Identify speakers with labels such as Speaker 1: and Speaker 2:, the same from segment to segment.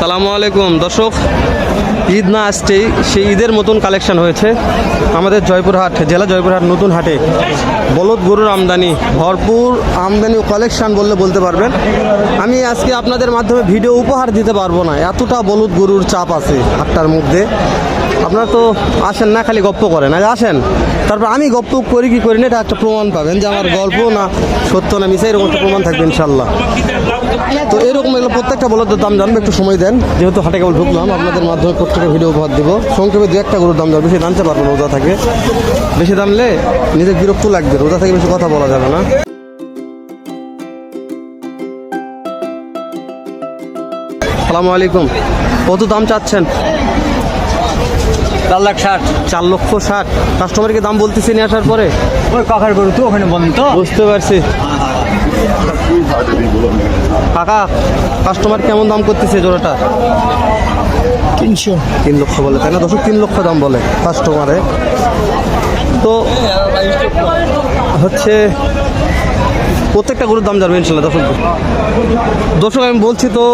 Speaker 1: সালামু আলাইকুম। দর্শক, ঈদ না আসতেই সেই ঈদের মতন কালেকশন হয়েছে আমাদের জয়পুরহাট, জেলা জয়পুরহাট নতুন হাটে। বলদ গরুর আমদানি, ভরপুর আমদানি কালেকশন বললে বলতে পারবেন। আমি আজকে আপনাদের মাধ্যমে ভিডিও উপহার দিতে পারব না, এতটা বলদ গরুর চাপ আছে হাটটার মধ্যে। আপনারা তো আসেন না, খালি গপ্প করেন। আগে আসেন, তারপর আমি গপ্প করি কি করি না, এটা একটা প্রমাণ পাবেন যে আমার গল্প না সত্য না মিশে এরকম একটা প্রমাণ থাকবে ইনশাল্লাহ তো এরকম এগুলো প্রত্যেকটা বলদের দাম জানব একটু সময় দেন। যেহেতু হাটে কেবল ঢুকলাম আপনাদের মাধ্যমে প্রত্যেকটা ভিডিও উপহার দিব। সংক্ষেপে দু একটা গরুর দাম যাবে বেশি জানতে পারব রোজা থাকে। বেশি দামলে নিজের বিরক্ত লাগবে রোজা থেকে বেশি কথা বলা যাবে না। সালামু আলাইকুম। কত দাম চাচ্ছেন?
Speaker 2: চার লাখ ষাট।
Speaker 1: চার লক্ষ ষাট। কাস্টমারকে দাম বলতেছি নিয়ে আসার পরে?
Speaker 2: ওই কাকার গরু তো ওখানে বলেন তো
Speaker 1: বুঝতে পারছি। কাকা কাস্টমার কেমন দাম করতেছে জোড়াটা?
Speaker 2: তিনশো।
Speaker 1: তিন লক্ষ বলে তাই না? দশক তিন লক্ষ দাম বলে কাস্টমারে তো হচ্ছে প্রত্যেকটা গরুর দাম জানবে ইনশাল্লাহ দর্শক। দর্শক আমি বলছি তো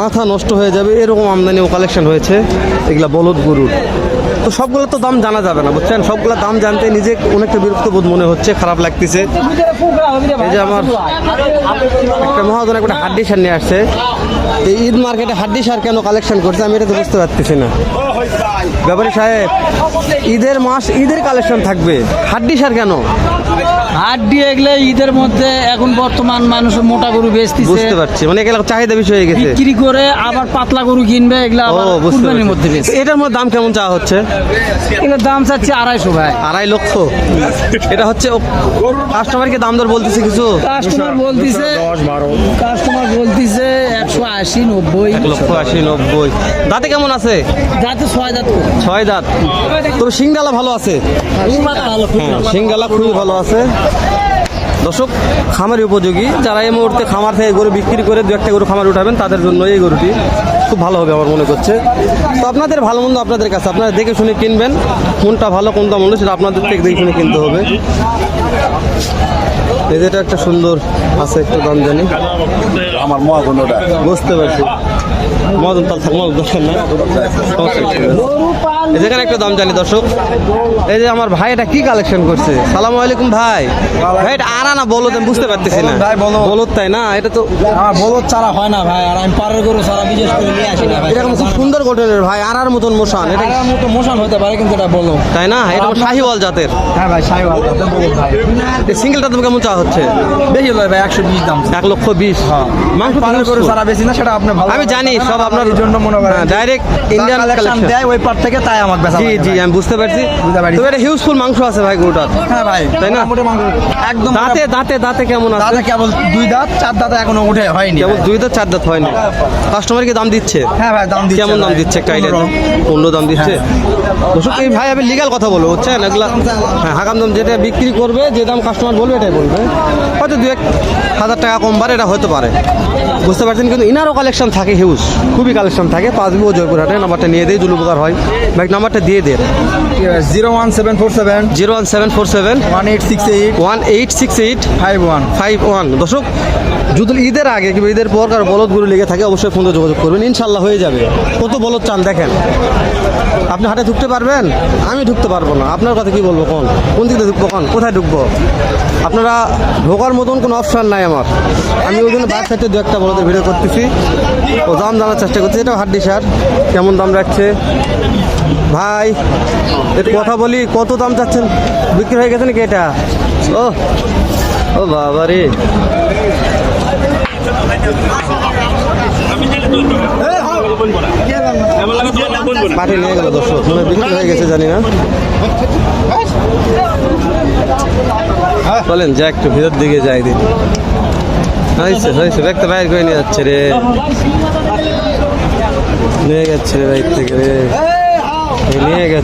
Speaker 1: মাথা নষ্ট হয়ে যাবে এরকম আমদানি ও কালেকশন হয়েছে। এগুলা বলদ গরুর। তো সবগুলো তো দাম জানা যাবে না, বুঝছেন? সবগুলো দাম জানতে নিজে অনেকটা বিরক্ত বোধ মনে হচ্ছে, খারাপ লাগতেছে। এই যে আমার একটা মহাজন একটা হাড্ডি সার নিয়ে আসছে। এই ঈদ মার্কেটে হাড্ডি সার কেন কালেকশন করছে আমি এটা তো বুঝতে পারতেছি না। ব্যাপারী সাহেব, ঈদের মাস, ঈদের কালেকশন থাকবে। হাড্ডি সার কেন?
Speaker 2: হাট দিয়ে গেলে ঈদের মধ্যে এখন বর্তমান মানুষ মোটা গরু বেচতিছে।
Speaker 1: বুঝতে পারছি। মানে এগুলো চাহিদা বেশি হয়ে গেছে।
Speaker 2: বিক্রি করে আবার পাতলা গরু কিনবে এগুলা আবার কুরবানির মধ্যে বেচে।
Speaker 1: এটার মধ্যে দাম কেমন চাওয়া হচ্ছে?
Speaker 2: এগুলোর দাম চাচ্ছে আড়াইশো ভাই।
Speaker 1: আড়াই লক্ষ? এটা হচ্ছে কাস্টমারকে দাম দর বলতেছে কিছু?
Speaker 2: কাস্টমার বলতিছে কাস্টমার বলতিছে একশো আশি নব্বই।
Speaker 1: লক্ষ আশি নব্বই। দাঁতে কেমন আছে?
Speaker 2: যাতে ছয় দাঁত।
Speaker 1: ছয় দাঁত। তবে সিংডালা ভালো আছে?
Speaker 2: খুব
Speaker 1: হ্যাঁ
Speaker 2: ভালো।
Speaker 1: সিংগালা খুবই ভালো আছে। দর্শক খামারি উপযোগী। যারা এই মুহূর্তে খামার থেকে গরু বিক্রি করে দু একটা গরু খামার উঠাবেন তাদের জন্য এই গরুটি খুব ভালো হবে আমার মনে করছে। তো আপনাদের ভালো মন্দ আপনাদের কাছে আপনারা দেখে শুনে কিনবেন কোনটা ভালো কোনটা মন্দ সেটা আপনাদের থেকে দেখে শুনে কিনতে হবে। এটা একটা সুন্দর আছে একটু দাম জানি।
Speaker 3: আমার মহাগণটা।
Speaker 1: বুঝতে পারছি। মদন তাল থাক মদন দরকার না? যেখানে একটা দাম জানি দর্শক। এই যে আমার ভাই এটা কি কালেকশন করছে? সালাম আলাইকুম ভাই। ভাই এটা আরা না বলো আমি বুঝতে পারতেছি না।
Speaker 2: ভাই, বলো।
Speaker 1: বলো তাই না? এটা তো
Speaker 2: বলদ ছাড়া হয় না ভাই আর আমি পাড়ের গরু ছাড়া বিশেষ করে নিয়ে আসি না ভাই।
Speaker 1: এরকম খুব সুন্দর গঠনের ভাই আরার মতন মোশান। এটা
Speaker 2: মতো মোশন হতে পারে কিন্তু এটা বলো
Speaker 1: তাই না? এটা শাহিওয়াল জাতের।
Speaker 2: হ্যাঁ ভাই ভালো বলদ ভাই।
Speaker 1: সিঙ্গেলটা তুমি কেমন চা হচ্ছে?
Speaker 2: বেশি লয় ভাই একশো বিশ দাম।
Speaker 1: এক লক্ষ বিশ। মাংস তো
Speaker 2: পাড়ের গরু। ছাড়া বেশি না সেটা আপনি ভালো
Speaker 1: আমি জানি সব আপনার
Speaker 2: এই জন্য মনে করেন
Speaker 1: ডাইরেক্ট ইন্ডিয়ান
Speaker 2: কালেকশন দেয় ওই পার থেকে তাই আমাকে বেচা
Speaker 1: জি জি আমি বুঝতে পারছি। তবে এটা হিউজফুল মাংস আছে ভাই গরুটার।
Speaker 2: হ্যাঁ ভাই
Speaker 1: তাই না?
Speaker 2: মোটামুটি মাংস। একদম
Speaker 1: দাঁতে দাঁতে দাঁতে কেমন আছে?
Speaker 2: দাদা কেবল দুই দাঁত চার দাঁত এখনও উঠে হয়নি
Speaker 1: কেবল দুই দাঁত চার দাঁত হয়নি। কাস্টমার কি দাম দিচ্ছে?
Speaker 2: হ্যাঁ ভাই দাম দিচ্ছে
Speaker 1: কেমন দাম দিচ্ছে একটা আইডিয়া
Speaker 2: পনেরো।
Speaker 1: দাম দিচ্ছে। দর্শক এই ভাই আমি লিগাল কথা বলব বুঝছেন? এগুলা হ্যাঁ হাকাম দাম যেটা বিক্রি করবে যে দাম কাস্টমার বলবে এটাই বলবে। হয়তো দু এক হাজার টাকা কম বাড়ে এটা হতে পারে। বুঝতে পারছেন? কিন্তু ইনারও কালেকশন থাকে হিউজ খুবই কালেকশন থাকে। পাঁচ বিঘ জয়পুরহাটে নাম্বারটা নিয়ে দেয় জুলুপকার হয়। ব্যাগ নাম্বারটা দিয়ে দেন
Speaker 2: zero one seven four seven.
Speaker 1: Zero one seven four seven.
Speaker 2: One eight six eight.
Speaker 1: One eight six eight.
Speaker 2: Five one.
Speaker 1: Five one. দর্শক যদি ঈদের আগে কিংবা ঈদের পর কারও বলদ গরু লেগে থাকে অবশ্যই ফোনে যোগাযোগ করবেন। ইনশাল্লাহ হয়ে যাবে। কত বলদ চান দেখেন। আপনি হাটে ঢুকতে পারবেন? আমি ঢুকতে পারব না। আপনার কথা কি বলব কোন? কোন দিকে ঢুকবো কোন? কোথায় ঢুকবো? আপনারা ঢোকার মতন কোনো অপশান নাই আমার। আমি ওই জন্য বাইক সাইডে দু একটা বলদের ভিডিও করতেছি। ও দাম দাম জানার চেষ্টা করছি। এটা হাড্ডি সার কেমন দাম রাখছে? ভাই, একটু কথা বলি, কত দাম চাচ্ছেন? বিক্রি হয়ে গেছে নাকি এটা? ও ও বাবা রে। পাঠিয়ে দর্শক বিক্রি হয়ে গেছে, জানি না। বলেন যে একটু ভিতর দিকে যাই দিন হয়েছে হয়েছে, ব্যাগটা বাইর করে নিয়ে যাচ্ছে রে। নিয়ে রে বাইর থেকে রে। নিয়ে রে।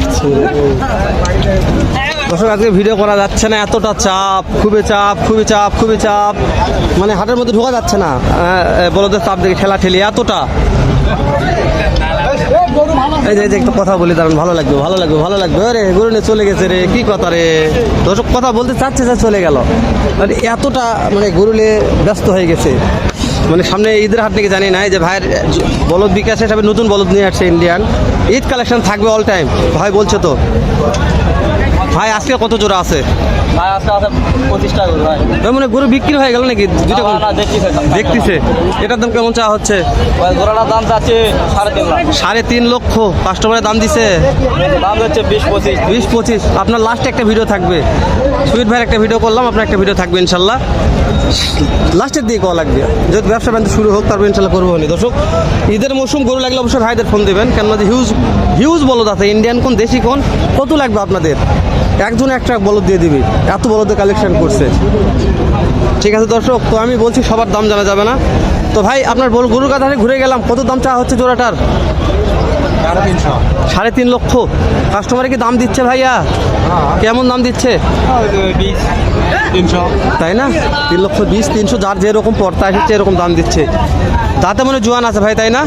Speaker 1: দর্শক, আজকে ভিডিও করা যাচ্ছে না, এতটা চাপ, খুবই চাপ খুবই চাপ খুবই চাপ। মানে হাটের মধ্যে ঢোকা যাচ্ছে না। বলদের চাপ দেখে ঠেলা ঠেলি, এতটা। এই যে একটা কথা বলি দাঁড়ান ভালো লাগবে ভালো লাগবে ভালো লাগবে। আরে, গরু চলে গেছে রে, কি কথা রে? দর্শক, কথা বলতে চাচ্ছে চলে গেল। মানে এতটা মানে গরুলে ব্যস্ত হয়ে গেছে। মানে সামনে ঈদের হাট নাকি জানি না যে ভাইয়ের বলদ বিকাশ হিসাবে নতুন বলদ নিয়ে আসছে ইন্ডিয়ান ঈদ কালেকশন থাকবে অল টাইম ভাই বলছে তো। ভাই আজকে কত জোড়া আছে?
Speaker 2: ভাই আজকে আছে পঁচিশ টাকা ভাই।
Speaker 1: ভাই মানে গরু বিক্রি হয়ে গেল নাকি? দুটো
Speaker 2: দেখতেছে।
Speaker 1: দেখতেছে। এটার দাম কেমন চাওয়া হচ্ছে?
Speaker 2: ভাই গোড়াটার দাম যাচ্ছে সাড়ে তিন লাখ।
Speaker 1: সাড়ে তিন লক্ষ। কাস্টমারের দাম দিছে?
Speaker 2: দাম যাচ্ছে বিশ পঁচিশ।
Speaker 1: বিশ পঁচিশ। আপনার লাস্টে একটা ভিডিও থাকবে। সুইট ভাইয়ের একটা ভিডিও করলাম আপনার একটা ভিডিও থাকবে ইনশাল্লাহ। লাস্টের দিকে কল লাগবে। যদি ব্যবসা বাণিজ্য শুরু হোক তারপর ইনশাল্লাহ করব নি। দর্শক ঈদের মৌসুম গরু লাগলে অবশ্যই ভাইদের ফোন দেবেন। কেন হিউজ হিউজ বলদ আছে ইন্ডিয়ান কোন, দেশি কোন? কত লাগবে আপনাদের? একজন একটা বলদ দিয়ে দিবি। এত বলদের কালেকশন করছে। ঠিক আছে দর্শক, তো আমি বলছি সবার দাম জানা যাবে না। তো ভাই, আপনার বল গরুর কাছে ঘুরে গেলাম। কত দাম চা হচ্ছে জোড়াটার? সাড়ে তিন লক্ষ। কাস্টমারে কি দাম দিচ্ছে ভাইয়া? কেমন দাম দিচ্ছে? তাই না? তিন লক্ষ বিশ, তিনশো, যার যেরকম পড়তা এসেছে এরকম দাম দিচ্ছে। দাঁতে মনে জোয়ান আছে ভাই, তাই না?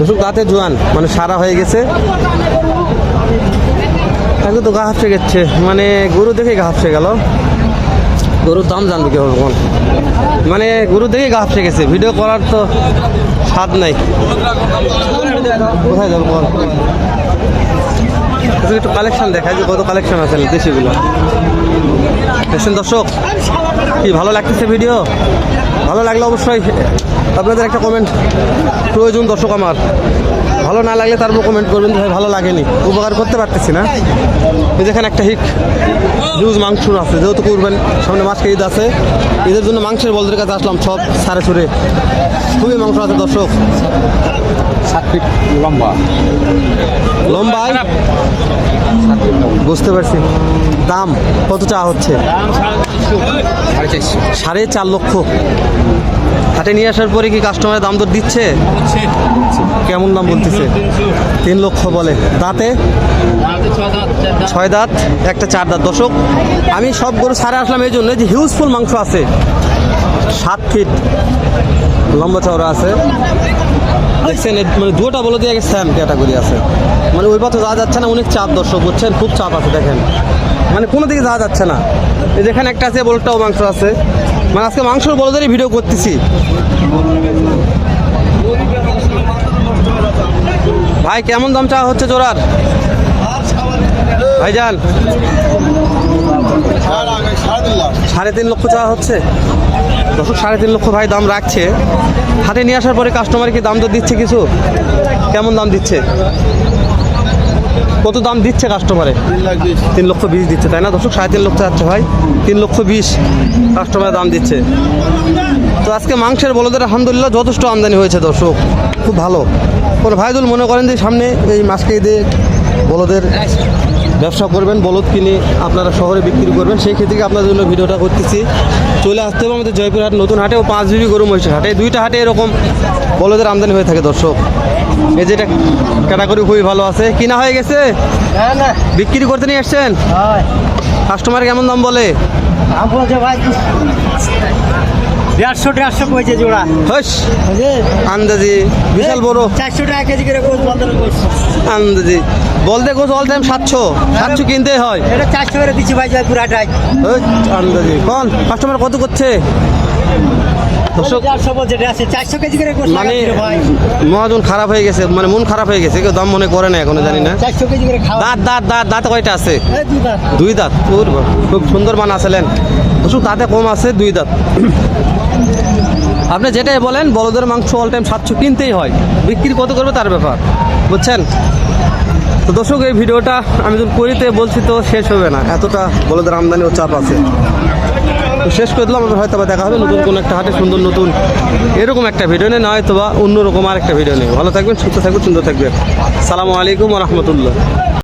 Speaker 1: দর্শক দাঁতে জোয়ান মানে সারা হয়ে গেছে। তাকে তো গা হাফসে গেছে। মানে গরু দেখে গা হাফসে গেল। গরুর দাম জানবে কেউ কোন। মানে গরু দেখে গা হাফসে গেছে। ভিডিও করার তো স্বাদ নাই। কোথায় যাব একটু কালেকশন দেখায় যে কত কালেকশন আছে দেশিগুলো। দেখছেন দর্শক, কি ভালো লাগতেছে ভিডিও ভালো লাগলে অবশ্যই আপনাদের একটা কমেন্ট প্রয়োজন দর্শক আমার। ভালো না লাগলে তারপর কমেন্ট করবেন ভাই, ভালো লাগেনি, উপকার করতে পারতেছি না। এই যেখানে একটা হিক হিউজ মাংস আছে, যেহেতু করবেন, সামনে মাসকে ঈদ আছে। ঈদের জন্য মাংসের বলদের কাছে আসলাম সব সারে সুরে খুবই মাংস আছে দর্শক।
Speaker 3: সাত ফিট লম্বা।
Speaker 1: লম্বায় বুঝতে পারছি। দাম কত চা হচ্ছে? সাড়ে চার লক্ষ। হাটে নিয়ে আসার পরে কি কাস্টমারের দাম দর দিচ্ছে? কেমন দাম বলতেছে? তিন লক্ষ বলে। দাঁতে? ছয় দাঁত একটা চার দাঁত। দশক আমি সব গরু সারে আসলাম এই জন্য যে হিউজফুল মাংস আছে। সাত ফিট লম্বা চওড়া আছে। দেখছেন মানে দুটা বলে দিয়ে সেম ক্যাটাগরি আছে। মানে ওই পথে যাওয়া যাচ্ছে না, অনেক চাপ দর্শক বুঝছেন খুব চাপ আছে, দেখেন। মানে কোনো দিকে যাওয়া যাচ্ছে না। যেখানে একটা আছে বলটাও মাংস আছে। মানে আজকে মাংসর বলদেরই ভিডিও করতেছি। ভাই, কেমন দাম চাওয়া হচ্ছে জোড়ার? ভাইজান। সাড়ে তিন লক্ষ চাওয়া হচ্ছে? দশক সাড়ে তিন লক্ষ ভাই দাম রাখছে। হাতে নিয়ে আসার পরে কাস্টমার কি দাম তো দিচ্ছে কিছু? কেমন দাম দিচ্ছে? কত দাম দিচ্ছে কাস্টমারে তিন লক্ষ বিশ দিচ্ছে, তাই না? দর্শক, সাড়ে তিন লক্ষ যাচ্ছে ভাই। তিন লক্ষ বিশ কাস্টমারে দাম দিচ্ছে। তো আজকে মাংসের বলদের আলহামদুলিল্লাহ যথেষ্ট আমদানি হয়েছে দর্শক। খুব ভালো। কোনো ভাইদুল মনে করেন যে সামনে এই মাসকে ঈদে বলদের ব্যবসা করবেন বলদ কিনে আপনারা শহরে বিক্রি করবেন সেই ক্ষেত্রে আপনাদের জন্য ভিডিওটা করতেছি। চলে আসতে হবে আমাদের জয়পুরহাট নতুন হাটে ও পাঁচ বিবি গরু মহিষের হাটে। দুইটা হাটে এরকম বলদের আমদানি হয়ে থাকে দর্শক। এই যেটা ক্যাটাগরি খুবই ভালো আছে। কিনা হয়ে গেছে? বিক্রি করতে নিয়ে আসছেন? কাস্টমার কেমন দাম বলে?
Speaker 2: দেড়শো দেড়শো কইছে জোড়া।
Speaker 1: হস আন্দাজি। বিশাল বড়।
Speaker 2: চারশো টাকা কেজি করে
Speaker 1: আন্দাজি। বলতে গোছ অল টাইম সাতশো। সাতশো কিনতে হয়।
Speaker 2: এটা চারশো করে দিচ্ছি ভাই জয় পুরাটাই।
Speaker 1: আন্দাজি। কোন? কাস্টমার কত করছে?
Speaker 2: কোচ
Speaker 1: মানে মহাজন খারাপ হয়ে গেছে। মানে মন খারাপ হয়ে গেছে। কেউ দাম মনে করে না এখনও জানি না। দাঁত দাঁত দাঁত দাঁত কয়টা আছে?
Speaker 2: দুই দাঁত।
Speaker 1: খুব সুন্দর মান আসলেন দর্শক দাঁতে কম আছে দুই দাঁত। আপনি যেটাই বলেন বলদের মাংস অল টাইম সাতশো কিনতেই হয়। বিক্রি কত করবে তার ব্যাপার? বুঝছেন? তো দর্শক, এই ভিডিওটা আমি যখন করিতে বলছি তো শেষ হবে না। এতটা বলদের আমদানি ও চাপ আছে। শেষ করে দিলাম হয়তো বা দেখা হবে নতুন কোনো একটা হাটে সুন্দর নতুন এরকম একটা ভিডিও নেই না হয়তো বা অন্যরকম আর একটা ভিডিও নেই ভালো থাকবেন, সুস্থ থাকবেন, সুন্দর থাকবেন। সালামু আলাইকুম রহমতুল্লাহ।